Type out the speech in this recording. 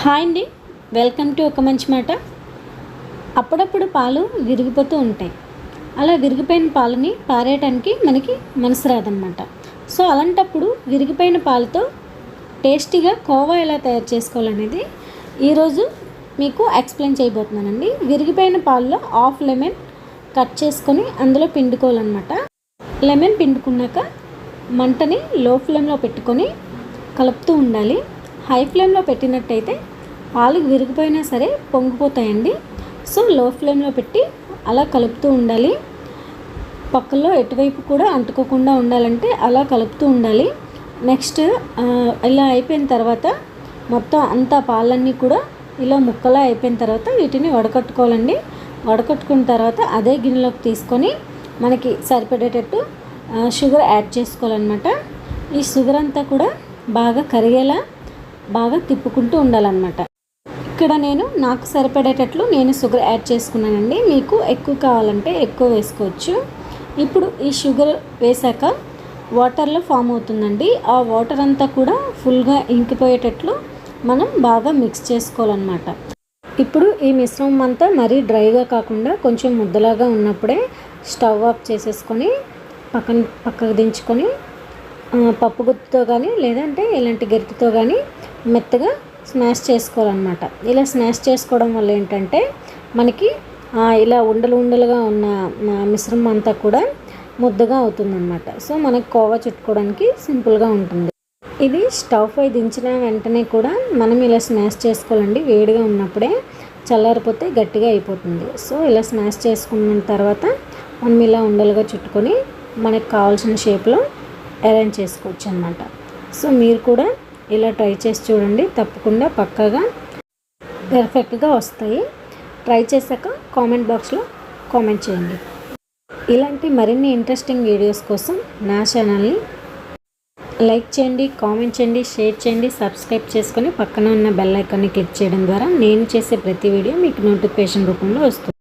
Hi అండి. Welcome to ఒక మంచి మాట. అప్పుడప్పుడు పాలు విరిగిపోతూ ఉంటాయి. అలా విరిగిపోయిన పాలని పారేయటానికి మనకి మనసు రాదనమాట సో అలాంటప్పుడు విరిగిపోయిన పాలతో టేస్టీగా కోవా ఎలా తయారు చేసుకోవాలనేది ఈరోజు మీకు ఎక్స్ప్లెయిన్ చేయబోతున్నానండి. విరిగిపోయిన పాలలో హాఫ్ లెమన్ కట్ చేసుకొని అందులో పిండుకోవాలన్నమాట. లెమన్ పిండుకున్నాక మంటని లో ఫ్లేమ్లో పెట్టుకొని కలుపుతూ ఉండాలి. హై ఫ్లేమ్లో పెట్టినట్టయితే పాలు విరిగిపోయినా సరే పొంగిపోతాయండి. సో లో ఫ్లేమ్లో పెట్టి అలా కలుపుతూ ఉండాలి. పక్కల్లో ఎటువైపు కూడా అంటుకోకుండా ఉండాలంటే అలా కలుపుతూ ఉండాలి. నెక్స్ట్ ఇలా అయిపోయిన తర్వాత మొత్తం అంతా పాలన్నీ కూడా ఇలా ముక్కలా అయిపోయిన తర్వాత వీటిని వడకట్టుకోవాలండి. వడకట్టుకున్న తర్వాత అదే గిన్నెలోకి తీసుకొని మనకి సరిపడేటట్టు షుగర్ యాడ్ చేసుకోవాలన్నమాట. ఈ షుగర్ అంతా కూడా బాగా కరిగేలా బాగా తిప్పుకుంటూ ఉండాలన్నమాట. ఇక్కడ నేను నాకు సరిపడేటట్లు నేను షుగర్ యాడ్ చేసుకున్నానండి. మీకు ఎక్కువ కావాలంటే ఎక్కువ వేసుకోవచ్చు. ఇప్పుడు ఈ షుగర్ వేసాక వాటర్లో ఫామ్ అవుతుందండి. ఆ వాటర్ అంతా కూడా ఫుల్గా ఇంకిపోయేటట్లు మనం బాగా మిక్స్ చేసుకోవాలన్నమాట. ఇప్పుడు ఈ మిశ్రమం అంతా మరీ డ్రైగా కాకుండా కొంచెం ముద్దలాగా ఉన్నప్పుడే స్టవ్ ఆఫ్ చేసేసుకొని పక్కన పక్కకు దించుకొని పప్పు గుత్తితో కానీ లేదంటే ఇలాంటి గరిటతో కానీ మెత్తగా స్మాష్ చేసుకోవాలన్నమాట. ఇలా స్మాష్ చేసుకోవడం వల్ల ఏంటంటే మనకి ఇలా ఉండలు ఉండలుగా ఉన్న మిశ్రమం అంతా కూడా ముద్దగా అవుతుందన్నమాట. సో మనకి కోవా చుట్టుకోవడానికి సింపుల్గా ఉంటుంది. ఇది స్టవ్ పై దించిన వెంటనే కూడా మనం ఇలా స్మాష్ చేసుకోవాలండి. వేడిగా ఉన్నప్పుడే చల్లారిపోతే గట్టిగా అయిపోతుంది. సో ఇలా స్మాష్ చేసుకున్న తర్వాత మనం ఇలా ఉండలుగా చుట్టుకొని మనకు కావాల్సిన షేప్లో అరేంజ్ చేసుకోవచ్చు అనమాట సో మీరు కూడా ఇలా ట్రై చేసి చూడండి. తప్పకుండా పక్కగా పర్ఫెక్ట్గా వస్తాయి. ట్రై చేశాక కామెంట్ బాక్స్లో కామెంట్ చేయండి. ఇలాంటి మరిన్ని ఇంట్రెస్టింగ్ వీడియోస్ కోసం నా ఛానల్ని లైక్ చేయండి కామెంట్ చేయండి షేర్ చేయండి సబ్స్క్రైబ్ చేసుకొని పక్కన ఉన్న బెల్ ఐకాన్ని క్లిక్ చేయడం ద్వారా నేను చేసే ప్రతి వీడియో మీకు నోటిఫికేషన్ రూపంలో వస్తుంది.